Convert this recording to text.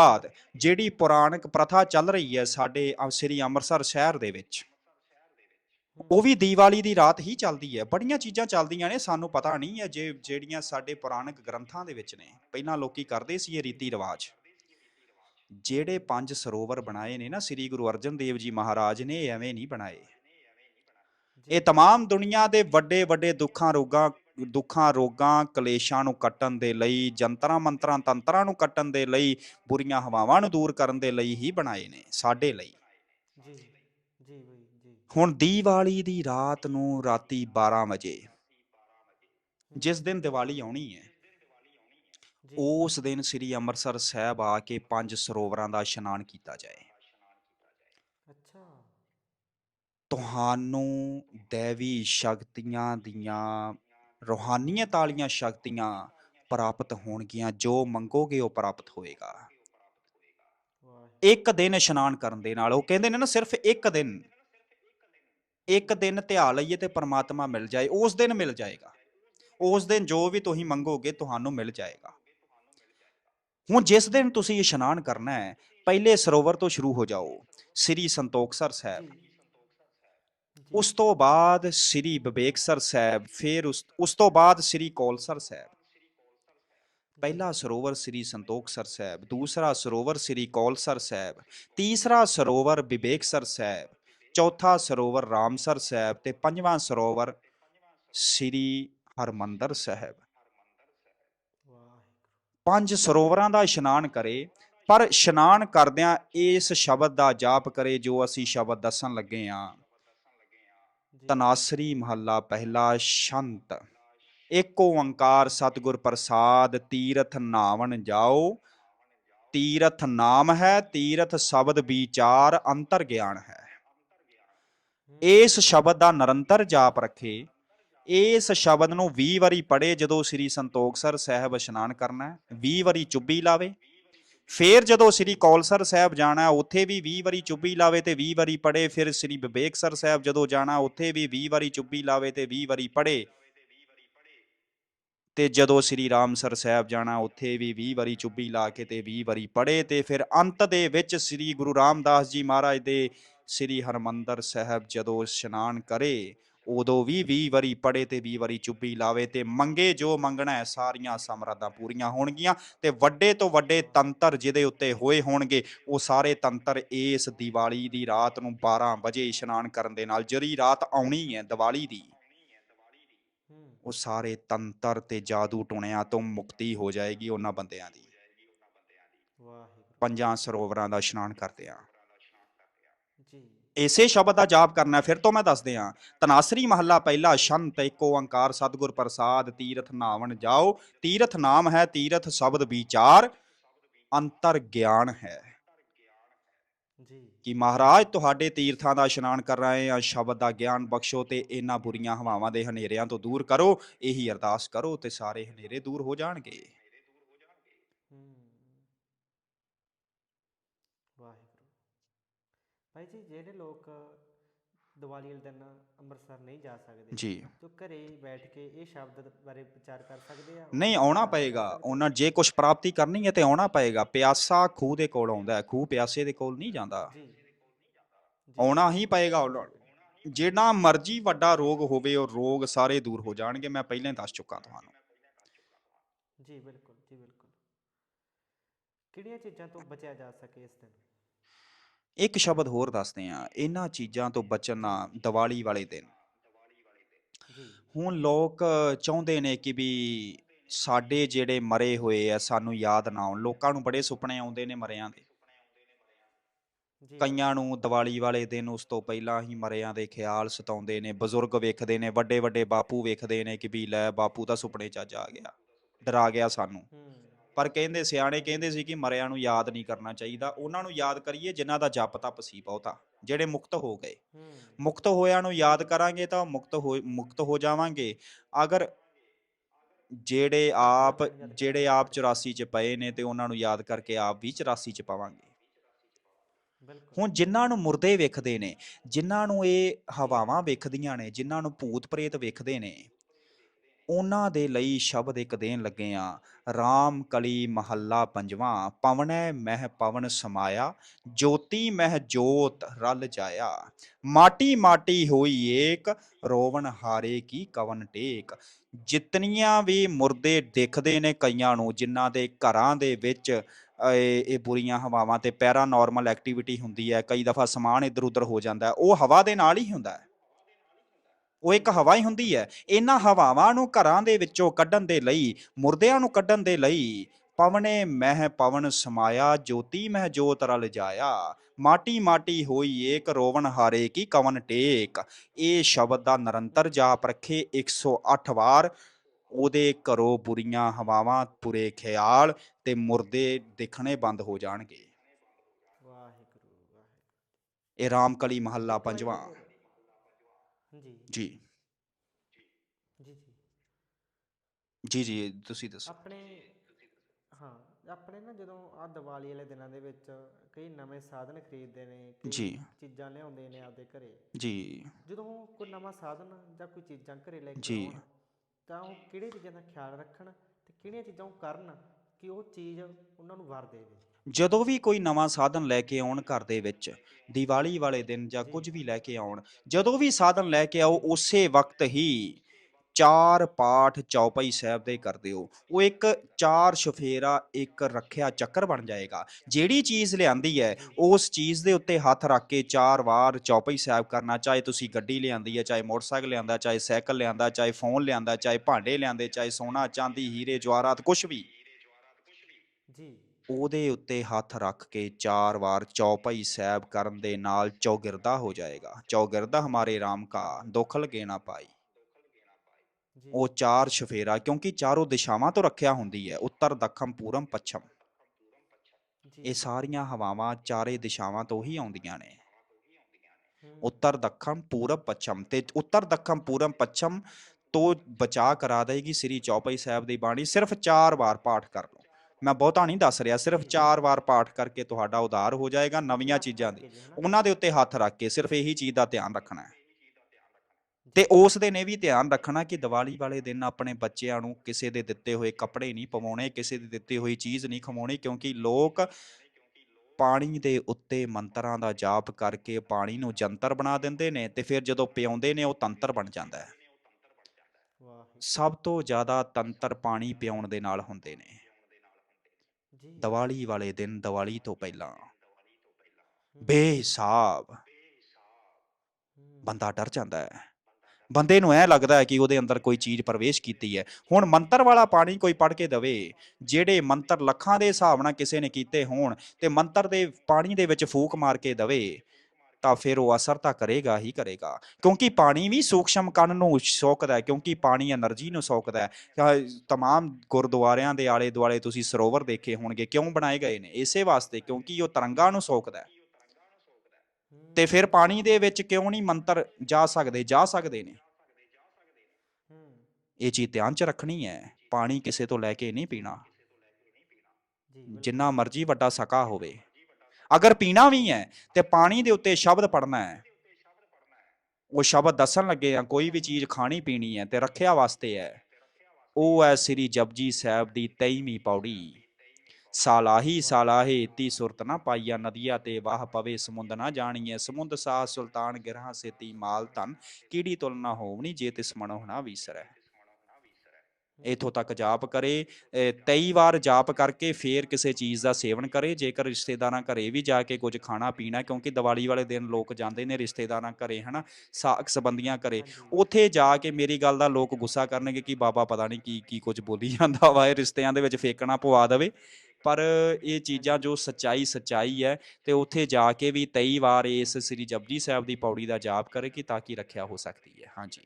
ਬਾਅਦ ਜਿਹੜੀ ਪੁਰਾਣਕ ਪ੍ਰਥਾ ਚੱਲ ਰਹੀ ਹੈ ਸਾਡੇ ਅ- ਸ੍ਰੀ ਅੰਮ੍ਰਿਤਸਰ ਸ਼ਹਿਰ ਦੇ ਵਿੱਚ ਉਹ ਵੀ ਦੀਵਾਲੀ ਦੀ ਰਾਤ ਹੀ ਚੱਲਦੀ ਹੈ ਬੜੀਆਂ ਚੀਜ਼ਾਂ ਚੱਲਦੀਆਂ ਨੇ ਸਾਨੂੰ ਪਤਾ ਨਹੀਂ ਹੈ ਜੇ ਜਿਹੜੀਆਂ ਸਾਡੇ ਪੁਰਾਣਕ ਗ੍ਰੰਥਾਂ ਦੇ ਵਿੱਚ ਨੇ ਪਹਿਲਾਂ ਲੋਕੀ ਕਰਦੇ ਸੀ ਇਹ ਰੀਤੀ ਰਿਵਾਜ ਜਿਹੜੇ ਪੰਜ ਸਰੋਵਰ ਬਣਾਏ ਨੇ ਨਾ ਸ੍ਰੀ ਗੁਰੂ ਅਰਜਨ ਦੇਵ ਜੀ ਮਹਾਰਾਜ ਨੇ ਇਹ ਐਵੇਂ ਨਹੀਂ ਬਣਾਏ ਇਹ तमाम ਦੁਨੀਆ ਦੇ ਵੱਡੇ ਵੱਡੇ ਦੁੱਖਾਂ ਰੋਗਾਂ ਦੁੱਖਾਂ ਰੋਗਾਂ ਕਲੇਸ਼ਾਂ ਨੂੰ ਕੱਟਣ ਦੇ ਲਈ ਜੰਤਰਾਂ ਮੰਤਰਾਂ ਤੰਤਰਾਂ ਨੂੰ ਕੱਟਣ ਦੇ ਲਈ ਬੁਰੀਆਂ ਹਵਾਵਾਂ ਨੂੰ ਦੂਰ ਕਰਨ ਦੇ ਲਈ ਹੀ ਬਣਾਏ ਨੇ ਸਾਡੇ ਲਈ। ਜੀ ਜੀ ਬਈ ਜੀ। ਹੁਣ ਦੀਵਾਲੀ ਦੀ ਰਾਤ ਨੂੰ ਰਾਤੀ 12 ਵਜੇ ਜਿਸ ਦਿਨ ਦੀਵਾਲੀ ਆਉਣੀ ਹੈ ਉਸ ਦਿਨ ਸ੍ਰੀ ਅੰਮ੍ਰਿਤਸਰ ਸਾਹਿਬ ਆ ਕੇ ਪੰਜ ਸਰੋਵਰਾਂ ਦਾ ਇਸ਼ਨਾਨ ਕੀਤਾ ਜਾਏ। ਅੱਛਾ। ਤੁਹਾਨੂੰ ਦੇਵੀ ਸ਼ਕਤੀਆਂ ਦੀਆਂ ਰੋਹਾਨੀਅਤ ਵਾਲੀਆਂ ਸ਼ਕਤੀਆਂ ਪ੍ਰਾਪਤ ਹੋਣਗੀਆਂ, ਜੋ ਮੰਗੋਗੇ ਉਹ ਪ੍ਰਾਪਤ ਹੋਏਗਾ। ਇੱਕ ਦਿਨ ਇਸ਼ਨਾਨ ਕਰਨ ਦੇ ਨਾਲ, ਉਹ ਕਹਿੰਦੇ ਨੇ ਨਾ ਸਿਰਫ ਇੱਕ ਦਿਨ। ਇੱਕ ਦਿਨ ਧਿਆ ਲਈਏ ਤੇ ਪਰਮਾਤਮਾ ਮਿਲ ਜਾਏ, ਉਸ ਦਿਨ ਮਿਲ ਜਾਏਗਾ। ਉਸ ਦਿਨ ਜੋ ਵੀ ਤੁਸੀਂ ਮੰਗੋਗੇ, ਤੁਹਾਨੂੰ ਮਿਲ ਜਾਏਗਾ। ਹੁਣ ਜਿਸ ਦਿਨ ਤੁਸੀਂ ਇਸ਼ਨਾਨ ਕਰਨਾ ਹੈ, ਪਹਿਲੇ ਸਰੋਵਰ ਤੋਂ ਸ਼ੁਰੂ ਹੋ ਜਾਓ, ਸ੍ਰੀ ਸੰਤੋਖਸਰ ਸਾਹਿਬ। ਉਸ ਤੋਂ ਬਾਅਦ ਸ੍ਰੀ ਵਿਵੇਕਸਰ ਸਾਹਿਬ, ਫਿਰ ਉਸ ਉਸ ਤੋਂ ਬਾਅਦ ਸ੍ਰੀ ਕੌਲਸਰ ਸਾਹਿਬ। ਪਹਿਲਾ ਸਰੋਵਰ ਸ੍ਰੀ ਸੰਤੋਖਸਰ ਸਾਹਿਬ, ਦੂਸਰਾ ਸਰੋਵਰ ਸ੍ਰੀ ਕੌਲਸਰ ਸਾਹਿਬ, ਤੀਸਰਾ ਸਰੋਵਰ ਵਿਵੇਕਸਰ ਸਾਹਿਬ, ਚੌਥਾ ਸਰੋਵਰ ਰਾਮਸਰ ਸਾਹਿਬ ਤੇ ਪੰਜਵਾਂ ਸਰੋਵਰ ਸ੍ਰੀ ਹਰਮੰਦਰ ਸਾਹਿਬ। ਪੰਜ ਸਰੋਵਰਾਂ ਦਾ ਇਸ਼ਨਾਨ ਕਰੇ, ਪਰ ਇਸ਼ਨਾਨ ਕਰਦਿਆਂ ਇਸ ਸ਼ਬਦ ਦਾ ਜਾਪ ਕਰੇ ਜੋ ਅਸੀਂ ਸ਼ਬਦ ਦੱਸਣ ਲੱਗੇ ਆਂ। ਤਨਾਸਰੀ ਮਹੱਲਾ, ਪਹਿਲਾ ਸ਼ੰਤ। ਏਕ ਓੰਕਾਰ ਸਤਿਗੁਰ ਪ੍ਰਸਾਦ, ਤੀਰਥ ਨਾਵਣ ਜਾਓ। ਤੀਰਥ ਨਾਮ ਹੈ, ਤੀਰਥ ਸ਼ਬਦ ਵਿਚਾਰ ਅੰਤਰ ਗਿਆਨ ਹੈ। ਇਸ ਸ਼ਬਦ ਦਾ ਨਿਰੰਤਰ ਜਾਪ ਰੱਖੇ। ਇਸ ਸ਼ਬਦ ਨੂੰ 20 ਵਾਰੀ ਪੜ੍ਹੇ ਜਦੋਂ ਸ੍ਰੀ ਸੰਤੋਖਸਰ ਸਾਹਿਬ ਇਸ਼ਨਾਨ ਕਰਨਾ ਹੈ। 20 ਵਾਰੀ ਚੁੱਭੀ ਲਾਵੇ। ਫੇਰ ਜਦੋਂ ਸ੍ਰੀ ਕੌਲਸਰ ਸਾਹਿਬ ਜਾਣਾ, ਉੱਥੇ ਵੀ 20 ਵਾਰੀ ਚੁੱਭੀ ਲਾਵੇ ਤੇ 20 ਵਾਰੀ ਪੜ੍ਹੇ, ਫਿਰ ਸ੍ਰੀ ਵਿਵੇਕਸਰ ਸਾਹਿਬ ਜਦੋਂ ਜਾਣਾ, ਉੱਥੇ ਵੀ 20 ਵਾਰੀ ਚੁੱਭੀ ਲਾਵੇ ਤੇ 20 ਵਾਰੀ ਪੜ੍ਹੇ। ਤੇ ਜਦੋਂ ਸ੍ਰੀ ਰਾਮਸਰ ਸਾਹਿਬ ਜਾਣਾ, ਉੱਥੇ ਵੀ 20 ਵਾਰੀ ਚੁੱਭੀ ਲਾ ਕੇ ਤੇ 20 ਵਾਰੀ ਪੜ੍ਹੇ, ਤੇ ਫਿਰ ਅੰਤ ਦੇ ਵਿੱਚ ਸ੍ਰੀ ਗੁਰੂ ਰਾਮਦਾਸ ਜੀ ਮਹਾਰਾਜ ਦੇ ਸ੍ਰੀ ਹਰਮੰਦਰ ਸਾਹਿਬ ਜਦੋਂ ਇਸ਼ਨਾਨ ਕਰੇ ਉਦੋਂ ਵੀ 20 ਵਾਰੀ ਪੜ੍ਹੇ ਤੇ 20 ਵਾਰੀ ਚੁੱਭੀ ਲਾਵੇ ਤੇ ਮੰਗੇ ਜੋ ਮੰਗਣਾ ਹੈ ਸਾਰੀਆਂ ਸਮਰਾਦਾਂ ਪੂਰੀਆਂ ਹੋਣਗੀਆਂ ਤੇ ਵੱਡੇ ਤੋਂ ਵੱਡੇ ਤੰਤਰ ਜਿਹਦੇ ਉੱਤੇ ਹੋਏ ਹੋਣਗੇ ਉਹ ਸਾਰੇ ਤੰਤਰ ਇਸ ਦੀਵਾਲੀ ਦੀ ਰਾਤ ਨੂੰ 12 ਵਜੇ ਇਸ਼ਨਾਨ ਕਰਨ ਦੇ ਨਾਲ ਜਿਹੜੀ ਰਾਤ ਆਉਣੀ ਹੈ ਦੀਵਾਲੀ ਦੀ ਉਹ ਸਾਰੇ ਤੰਤਰ ਤੇ ਜਾਦੂ ਟੁਣਿਆਂ ਤੋਂ ਮੁਕਤੀ ਹੋ ਜਾਏਗੀ ਉਹਨਾਂ ਬੰਦਿਆਂ ਦੀ। ਵਾਹਿਗੁਰੂ। ਪੰਜਾਂ ਸਰੋਵਰਾਂ ਦਾ ਇਸ਼ਨਾਨ ਕਰਦੇ ਆ। ਇਸੇ ਸ਼ਬਦ ਦਾ ਜਾਪ ਕਰਨਾ ਹੈ। ਫਿਰ ਤੋਂ ਮੈਂ ਦੱਸਦੇ ਆ ਤਨਾਸਰੀ ਮਹੱਲਾ ਪਹਿਲਾ ਸ਼ੰਤ ਏਕ ਓੰਕਾਰ ਸਤਿਗੁਰ ਪ੍ਰਸਾਦ ਤੀਰਥ ਨਾਵਣ ਜਾਓ। ਤੀਰਥ ਨਾਮ ਹੈ ਤੀਰਥ ਸ਼ਬਦ ਵਿਚਾਰ ਅੰਤਰ ਗਿਆਨ ਹੈ। ਜੀ। ਕਿ ਮਹਾਰਾਜ ਤੁਹਾਡੇ ਤੀਰਥਾਂ ਦਾ ਇਸ਼ਨਾਨ ਕਰ ਰਹੇ ਆ ਸ਼ਬਦ ਦਾ ਗਿਆਨ ਬਖਸ਼ੋ ਤੇ ਇਹਨਾਂ ਬੁਰੀਆਂ ਹਵਾਵਾਂ ਦੇ ਹਨੇਰਿਆਂ ਤੋਂ ਦੂਰ ਕਰੋ ਇਹੀ ਅਰਦਾਸ ਕਰੋ ਤੇ ਸਾਰੇ ਹਨੇਰੇ ਦੂਰ ਹੋ ਜਾਣਗੇ। ਹੂੰ। ਵਾਹਿਗੁਰੂ। ਭਾਈ ਜੀ ਜਿਹੜੇ ਲੋਕ ਦੀਵਾਲੀ ਵਾਲੇ ਦਿਨ ਅੰਮ੍ਰਿਤਸਰ ਨਹੀਂ ਜਾ ਸਕਦੇ ਜੀ। ਜੋ ਘਰੇ ਬੈਠ ਕੇ ਇਹ ਸ਼ਬਦ ਬਾਰੇ ਵਿਚਾਰ ਕਰ ਸਕਦੇ ਆ? ਨਹੀਂ ਆਉਣਾ ਪਏਗਾ। ਉਹਨਾਂ ਜੇ ਕੁਝ ਪ੍ਰਾਪਤੀ ਕਰਨੀ ਹੈ ਤੇ ਆਉਣਾ ਪਏਗਾ। ਪਿਆਸਾ ਖੂਹ ਦੇ ਕੋਲ ਆਉਂਦਾ ਹੈ। ਖੂਹ ਪਿਆਸੇ ਦੇ ਕੋਲ ਨਹੀਂ ਜਾਂਦਾ। ਜੀ। ਆਉਣਾ ਹੀ ਪਏਗਾ। ਉਹਨਾਂ ਨੂੰ ਜਿਹੜਾ ਮਰਜ਼ੀ ਵੱਡਾ ਰੋਗ ਹੋਵੇ ਉਹ ਰੋਗ ਸਾਰੇ ਦੂਰ ਹੋ ਜਾਣਗੇ। ਮੈਂ ਪਹਿਲਾਂ ਹੀ ਦੱਸ ਚੁੱਕਾ ਤੁਹਾਨੂੰ। ਜੀ ਬਿਲਕੁਲ ਜੀ ਬਿਲਕੁਲ। ਕਿਹੜੀਆਂ ਚੀਜ਼ਾਂ ਤੋਂ ਬਚਿਆ ਜਾ ਸਕੇ ਇਸ ਦਿਨ? ਇੱਕ ਸ਼ਬਦ ਹੋਰ ਦੱਸਦੇ ਆ ਇਹਨਾਂ ਚੀਜ਼ਾਂ ਤੋਂ ਬਚਣਾ ਦੀਵਾਲੀ ਵਾਲੇ ਦਿਨ। ਹੁਣ ਲੋਕ ਚਾਹੁੰਦੇ ਨੇ ਕਿ ਵੀ ਸਾਡੇ ਜਿਹੜੇ ਮਰੇ ਹੋਏ ਆ ਸਾਨੂੰ ਯਾਦ ਨਾ ਆਉਣ। ਲੋਕਾਂ ਨੂੰ ਬੜੇ ਸੁਪਨੇ ਆਉਂਦੇ ਨੇ ਮਰਿਆਂ ਦੇ। ਕਈਆਂ ਨੂੰ ਦੀਵਾਲੀ ਵਾਲੇ ਦਿਨ ਉਸ ਤੋਂ ਪਹਿਲਾਂ ਹੀ ਮਰਿਆਂ ਦੇ ਖਿਆਲ ਸਤਾਉਂਦੇ ਨੇ ਬਜ਼ੁਰਗ ਵੇਖਦੇ ਨੇ ਵੱਡੇ ਵੱਡੇ ਬਾਪੂ ਵੇਖਦੇ ਨੇ ਕਿ ਵੀ ਲੈ ਬਾਪੂ ਤਾਂ ਸੁਪਨੇ ਚ ਅੱਜ ਆ ਗਿਆ ਡਰਾ ਗਿਆ ਸਾਨੂੰ। ਪਰ ਕਹਿੰਦੇ ਸਿਆਣੇ ਕਹਿੰਦੇ ਸੀ ਕਿ ਮਰਿਆਂ ਨੂੰ ਯਾਦ ਨਹੀਂ ਕਰਨਾ ਚਾਹੀਦਾ। ਉਹਨਾਂ ਨੂੰ ਯਾਦ ਕਰੀਏ ਜਿਨ੍ਹਾਂ ਦਾ ਜਪ ਤਪ ਸੀ ਬਹੁਤਾ ਜਿਹੜੇ ਮੁਕਤ ਹੋ ਗਏ। ਮੁਕਤ ਹੋਇਆਂ ਨੂੰ ਯਾਦ ਕਰਾਂਗੇ ਤਾਂ ਮੁਕਤ ਹੋ ਮੁਕਤ ਹੋ ਜਾਵਾਂਗੇ। ਅਗਰ ਜਿਹੜੇ ਆਪ ਜਿਹੜੇ ਆਪ 84 ਚ ਪਏ ਨੇ ਤੇ ਉਹਨਾਂ ਨੂੰ ਯਾਦ ਕਰਕੇ ਆਪ ਵੀ 84 ਚ ਪਾਵਾਂਗੇ। ਹੁਣ ਜਿਨ੍ਹਾਂ ਨੂੰ ਮੁਰਦੇ ਵੇਖਦੇ ਨੇ ਜਿਨ੍ਹਾਂ ਨੂੰ ਇਹ ਹਵਾਵਾਂ ਵੇਖਦੀਆਂ ਨੇ ਜਿਨ੍ਹਾਂ ਨੂੰ ਭੂਤ ਪ੍ਰੇਤ ਵੇਖਦੇ ਨੇ ਉਹਨਾਂ ਦੇ ਲਈ ਸ਼ਬਦ ਇੱਕ ਦੇਣ ਲੱਗੇ ਆ RAM ਕਲੀ ਮਹੱਲਾ ਪੰਜਵਾਂ, ਪਵਨੈ ਮਹਿ ਪਵਨ ਸਮਾਇਆ, ਜੋਤੀ ਮਹਿ ਜੋਤ ਰਲ ਜਾਇਆ। ਮਾਟੀ ਮਾਟੀ ਹੋਈ ਏਕ, ਰੋਵਣ ਹਾਰੇ ਕੀ ਕਵਨ ਟੇਕ। ਜਿਤਨੀਆਂ ਵੀ ਮੁਰਦੇ ਦਿਖਦੇ ਨੇ ਕਈਆਂ ਨੂੰ, ਜਿਨ੍ਹਾਂ ਦੇ ਘਰਾਂ ਦੇ ਵਿੱਚ ਇਹ ਬੁਰੀਆਂ ਹਵਾਵਾਂ ਤੇ ਪੈਰਾਨੋਰਮਲ ਐਕਟੀਵਿਟੀ ਹੁੰਦੀ ਹੈ, ਕਈ ਦਫਾ ਸਮਾਨ ਇੱਧਰ ਉੱਧਰ ਹੋ ਜਾਂਦਾ ਉਹ ਹਵਾ ਦੇ ਨਾਲ ਹੀ ਹੁੰਦਾ ਹੈ। ਉਹ ਇੱਕ ਹਵਾ ਹੀ ਹੁੰਦੀ ਹੈ। ਇਹਨਾਂ ਹਵਾਵਾਂ ਨੂੰ ਘਰਾਂ ਦੇ ਵਿੱਚੋਂ ਕੱਢਣ ਦੇ ਲਈ ਮੁਰਦਿਆਂ ਨੂੰ ਕੱਢਣ ਦੇ ਲਈ ਪਵਨੇ ਮਹਿ ਪਵਨ ਸਮਾਇਆ ਜੋਤੀ ਮਹਿ ਜੋਤ ਰਲ ਜਾਇਆ। ਮਾਟੀ ਮਾਟੀ ਹੋਈ ਏਕ ਰੋਵਨ ਹਾਰੇ ਕੀ ਕਵਨ ਟੇਕ। ਇਹ ਸ਼ਬਦ ਦਾ ਨਿਰੰਤਰ ਜਾਪ ਰੱਖੇ 108 ਵਾਰ। ਉਹਦੇ ਘਰੋਂ ਬੁਰੀਆਂ ਹਵਾਵਾਂ ਪੂਰੇ ਖਿਆਲ ਤੇ ਮੁਰਦੇ ਦਿਖਣੇ ਬੰਦ ਹੋ ਜਾਣਗੇ। ਵਾਹਿਗੁਰੂ ਵਾਹਿਗੁਰੂ। ਇਹ ਰਾਮਕਲੀ ਮਹੱਲਾ ਪੰਜਵਾਂ। ਜੀ। ਜੀ ਜੀ। ਜੀ ਜੀ ਜੀ ਤੁਸੀਂ ਦੱਸੋ। ਆਪਣੇ ਹਾਂ ਆਪਣੇ ਨਾ ਜਦੋਂ ਆ ਦੀਵਾਲੀ ਵਾਲੇ ਦਿਨਾਂ ਦੇ ਵਿੱਚ ਕਈ ਨਵੇਂ ਸਾਧਨ ਖਰੀਦਦੇ ਨੇ ਕਈ ਜੀ। ਚੀਜ਼ਾਂ ਲਿਆਉਂਦੇ ਨੇ ਆਪਦੇ ਘਰੇ। ਜੀ। ਜਦੋਂ ਕੋਈ ਨਵਾਂ ਸਾਧਨ ਜਾਂ ਕੋਈ ਚੀਜ਼ਾਂ ਘਰੇ ਲੈ ਕੇ ਜੀ। ਆਉਣ ਤਾਂ ਉਹ ਕਿਹੜੇ ਚੀਜ਼ਾਂ ਦਾ ਖਿਆਲ ਰੱਖਣ ਤੇ ਕਿਹੜੀਆਂ ਚੀਜ਼ਾਂ ਉਹ ਕਰਨ ਕਿ ਉਹ ਚੀਜ਼ ਉਹਨਾਂ ਨੂੰ ਵਰ ਦੇਵੇ? ਜਦੋਂ ਵੀ ਕੋਈ ਨਵਾਂ ਸਾਧਨ ਲੈ ਕੇ ਆਉਣ ਘਰ ਦੇ ਵਿੱਚ, ਦੀਵਾਲੀ ਵਾਲੇ ਦਿਨ ਜਾਂ ਕੁਝ ਵੀ ਲੈ ਕੇ ਆਉਣ, ਜਦੋਂ ਵੀ ਸਾਧਨ ਲੈ ਕੇ ਆਓ, ਉਸੇ ਵਕਤ ਹੀ ਚਾਰ ਪਾਠ ਚੌਪਈ ਸਾਹਿਬ ਦੇ ਕਰ ਦਿਓ। ਉਹ ਇੱਕ ਚਾਰ ਸ਼ਫੇਰਾ, ਇੱਕ ਰੱਖਿਆ ਚੱਕਰ ਬਣ ਜਾਏਗਾ। ਜਿਹੜੀ ਚੀਜ਼ ਲਿਆਂਦੀ ਹੈ, ਉਸ ਚੀਜ਼ ਦੇ ਉੱਤੇ ਹੱਥ ਰੱਖ ਕੇ ਚਾਰ ਵਾਰ ਚੌਪਈ ਸਾਹਿਬ ਕਰਨਾ, ਚਾਹੇ ਤੁਸੀਂ ਗੱਡੀ ਲਿਆਂਦੀ ਹੈ, ਚਾਹੇ ਮੋਟਰਸਾਈਕਲ ਲਿਆਂਦਾ, ਚਾਹੇ ਸਾਈਕਲ ਲਿਆਂਦਾ, ਚਾਹੇ ਫੋਨ ਲਿਆਂਦਾ, ਚਾਹੇ ਭਾਂਡੇ ਲਿਆਂਦੇ, ਚਾਹੇ ਸੋਨਾ, ਚਾਂਦੀ, ਹੀਰੇ, ਜਵਾਹਰਾਤ ਕੁਝ ਵੀ। ਜੀ। ਉਹਦੇ ਉੱਤੇ ਹੱਥ ਰੱਖ ਕੇ ਚਾਰ ਵਾਰ ਚੌਪਈ ਸਾਹਿਬ ਕਰਨ ਦੇ ਨਾਲ ਚੌਗਿਰਦਾ ਹੋ ਜਾਏਗਾ। ਚੌਗਿਰਦਾ ਹਮਾਰੇ RAM ਕਾ ਦੁੱਖ ਲਗੇ ਨਾ ਪਾਈ। ਉਹ ਚਾਰ ਸ਼ਫੇਰਾ ਕਿਉਂਕਿ ਚਾਰੋਂ ਦਿਸ਼ਾਵਾਂ ਤੋਂ ਰੱਖਿਆ ਹੁੰਦੀ ਹੈ ਉੱਤਰ ਦੱਖਣ ਪੂਰਮ ਪੱਛਮ। ਇਹ ਸਾਰੀਆਂ ਹਵਾਵਾਂ ਚਾਰੇ ਦਿਸ਼ਾਵਾਂ ਤੋਂ ਹੀ ਆਉਂਦੀਆਂ ਨੇ। ਉੱਤਰ ਦੱਖਣ ਪੂਰਬ ਪੱਛਮ ਤੇ ਉੱਤਰ ਦੱਖਣ ਪੂਰਬ ਪੱਛਮ ਤੋਂ ਬਚਾ ਕਰਾ ਦੇਗੀ ਸ੍ਰੀ ਚੌਪਈ ਸਾਹਿਬ ਦੀ ਬਾਣੀ। ਸਿਰਫ ਚਾਰ ਵਾਰ ਪਾਠ ਕਰ ਲਓ। ਮੈਂ ਬਹੁਤਾ ਨਹੀਂ ਦੱਸ ਰਿਹਾ ਸਿਰਫ ਚਾਰ ਵਾਰ ਪਾਠ ਕਰਕੇ ਤੁਹਾਡਾ ਉਧਾਰ ਹੋ ਜਾਏਗਾ ਨਵੀਆਂ ਚੀਜ਼ਾਂ ਦੀ? ਉਹਨਾਂ ਦੇ ਉੱਤੇ ਹੱਥ ਰੱਖ ਕੇ ਸਿਰਫ ਇਹੀ ਚੀਜ਼ ਦਾ ਧਿਆਨ ਰੱਖਣਾ ਹੈ। ਤੇ ਉਸ ਦਿਨ ਇਹ ਵੀ ਧਿਆਨ ਰੱਖਣਾ ਕਿ ਦੀਵਾਲੀ ਵਾਲੇ ਦਿਨ ਆਪਣੇ ਬੱਚਿਆਂ ਨੂੰ ਕਿਸੇ ਦੇ ਦਿੱਤੇ ਹੋਏ ਕੱਪੜੇ ਨਹੀਂ ਪਵਾਉਣੇ ਕਿਸੇ ਦੀ ਦਿੱਤੀ ਹੋਈ ਚੀਜ਼ ਨਹੀਂ ਖਵਾਉਣੀ ਕਿਉਂਕਿ ਲੋਕ ਪਾਣੀ ਦੇ ਉੱਤੇ ਮੰਤਰਾਂ ਦਾ ਜਾਪ ਕਰਕੇ ਪਾਣੀ ਨੂੰ ਜੰਤਰ ਬਣਾ ਦਿੰਦੇ ਨੇ ਤੇ ਫਿਰ ਜਦੋਂ ਪਿਆਉਂਦੇ ਨੇ ਉਹ ਤੰਤਰ ਬਣ ਜਾਂਦਾ ਹੈ। ਸਭ ਤੋਂ ਜ਼ਿਆਦਾ ਤੰਤਰ ਪਾਣੀ ਪਿਆਉਣ ਦੇ ਨਾਲ ਹੁੰਦੇ ਨੇ। ਦੀਵਾਲੀ ਵਾਲੇ ਦਿਨ ਦੀਵਾਲੀ ਤੋਂ ਪਹਿਲਾਂ। ਬੇਹਿਸਾਬ। ਹੂੰ, ਬੰਦਾ ਡਰ ਜਾਂਦਾ ਹੈ। ਬੰਦੇ ਨੂੰ ਐ ਲੱਗਦਾ ਹੈ ਕਿ ਉਹਦੇ ਅੰਦਰ ਕੋਈ ਚੀਜ਼ ਪ੍ਰਵੇਸ਼ ਕੀਤੀ ਹੈ। ਹੁਣ ਮੰਤਰ ਵਾਲਾ ਪਾਣੀ ਕੋਈ ਪੜ ਕੇ ਦਵੇ ਜਿਹੜੇ ਮੰਤਰ ਲੱਖਾਂ ਦੇ ਹਿਸਾਬ ਨਾਲ ਕਿਸੇ ਨੇ ਕੀਤੇ ਹੋਣ ਤੇ ਮੰਤਰ ਦੇ ਪਾਣੀ ਦੇ ਵਿੱਚ ਫੂਕ ਮਾਰ ਕੇ ਦਵੇ ਤਾਂ ਫਿਰ ਉਹ ਅਸਰ ਤਾਂ ਕਰੇਗਾ ਹੀ ਕਰੇਗਾ। ਕਿਉਂਕਿ ਪਾਣੀ ਵੀ ਸੂਖਸ਼ਮ ਕਣ ਨੂੰ ਸੌਕਦਾ ਹੈ ਕਿਉਂਕਿ ਪਾਣੀ એનર્ਜੀ ਨੂੰ ਸੌਕਦਾ ਹੈ। ਤਮਾਮ ਗੁਰਦੁਆਰਿਆਂ ਦੇ ਆਲੇ ਦੁਆਲੇ ਤੁਸੀਂ ਸਰੋਵਰ ਦੇਖੇ ਹੋਣਗੇ ਕਿਉਂ ਬਣਾਏ ਗਏ ਨੇ? ਇਸੇ ਵਾਸਤੇ ਕਿਉਂਕਿ ਉਹ ਤਰੰਗਾਂ ਨੂੰ ਸੋਕਦਾ ਹੈ। ਤੇ ਫਿਰ ਪਾਣੀ ਦੇ ਵਿੱਚ ਕਿਉਂ ਨਹੀਂ ਮੰਤਰ ਜਾ ਸਕਦੇ? ਜਾ ਸਕਦੇ ਨੇ। ਇਹ ਚੀਜ਼ ਧਿਆਨ ਚ ਰੱਖਣੀ ਹੈ। ਪਾਣੀ ਕਿਸੇ ਤੋਂ ਲੈ ਕੇ ਨਹੀਂ ਪੀਣਾ। ਜਿੰਨਾ ਮਰਜ਼ੀ ਵੱਡਾ ਸਕਾ ਹੋਵੇ। ਅਗਰ ਪੀਣਾ ਵੀ ਹੈ ਤੇ ਪਾਣੀ ਦੇ ਉੱਤੇ ਸ਼ਬਦ ਪੜਨਾ ਹੈ। ਉਹ ਸ਼ਬਦ ਦੱਸਣ ਲੱਗੇ ਆ, ਕੋਈ ਵੀ ਚੀਜ਼ ਖਾਣੀ ਪੀਣੀ ਹੈ ਤੇ ਰੱਖਿਆ ਵਾਸਤੇ ਹੈ। ਉਹ ਹੈ ਸ੍ਰੀ ਜਪਜੀ ਸਾਹਿਬ ਦੀ 23ਵੀਂ ਪੌੜੀ। ਸਾਲਾਹੀ ਸਾਲਾਹੇ ਤੀ ਸੁਰਤ ਨਾ ਪਾਈਆ ਨਦੀਆ ਤੇ ਵਾਹ ਪਵੇ ਸਮੁੰਦ ਨਾ ਜਾਣੀਏ ਸਮੁੰਦ ਸਾਹ ਸੁਲਤਾਨ ਗਿਰਹਾ ਸੇਤੀ ਮਾਲ ਧਨ, ਕੀੜੀ ਤੁਲਨਾ ਹੋਵਣੀ ਜੇ ਤਿਸ ਮਨੋ ਨਾ ਵੀਸਰੈ। ਇਥੋਂ ਤੱਕ ਜਾਪ ਕਰੇ ਅਹ 23 ਵਾਰ ਜਾਪ ਕਰਕੇ ਫੇਰ ਕਿਸੇ ਚੀਜ਼ ਦਾ ਸੇਵਨ ਕਰੇ ਜੇਕਰ ਰਿਸ਼ਤੇਦਾਰਾਂ ਘਰੇ ਵੀ ਜਾ ਕੇ ਕੁਝ ਖਾਣਾ ਪੀਣਾ ਕਿਉਂਕਿ ਦੀਵਾਲੀ ਵਾਲੇ ਦਿਨ ਲੋਕ ਜਾਂਦੇ ਨੇ ਰਿਸ਼ਤੇਦਾਰਾਂ ਘਰੇ ਹਨਾ ਸਾਕ ਸੰਬੰਧੀਆਂ ਘਰੇ ਉੱਥੇ ਜਾ ਕੇ ਮੇਰੀ ਗੱਲ ਦਾ ਲੋਕ ਗੁੱਸਾ ਕਰਨਗੇ ਕਿ ਬਾਬਾ ਪਤਾ ਨਹੀਂ ਕੀ ਕੀ ਕੁਝ ਬੋਲੀ ਜਾਂਦਾ ਵਾ ਇਹ ਰਿਸ਼ਤਿਆਂ ਦੇ ਵਿੱਚ ਫੇਕਣਾ ਪਵਾ ਦੇਵੇ। ਪਰ ਇਹ ਚੀਜ਼ਾਂ ਜੋ ਸੱਚਾਈ ਸੱਚਾਈ ਹੈ ਤੇ ਉੱਥੇ ਜਾ ਕੇ ਵੀ 23 ਵਾਰ ਇਸ ਸ੍ਰੀ ਜਪਜੀ ਸਾਹਿਬ ਦੀ ਪੌੜੀ ਦਾ ਜਾਪ ਕਰੇ ਕਿ ਤਾਂ ਕਿ ਰੱਖਿਆ ਹੋ ਸਕਦੀ ਹੈ। ਹਾਂਜੀ।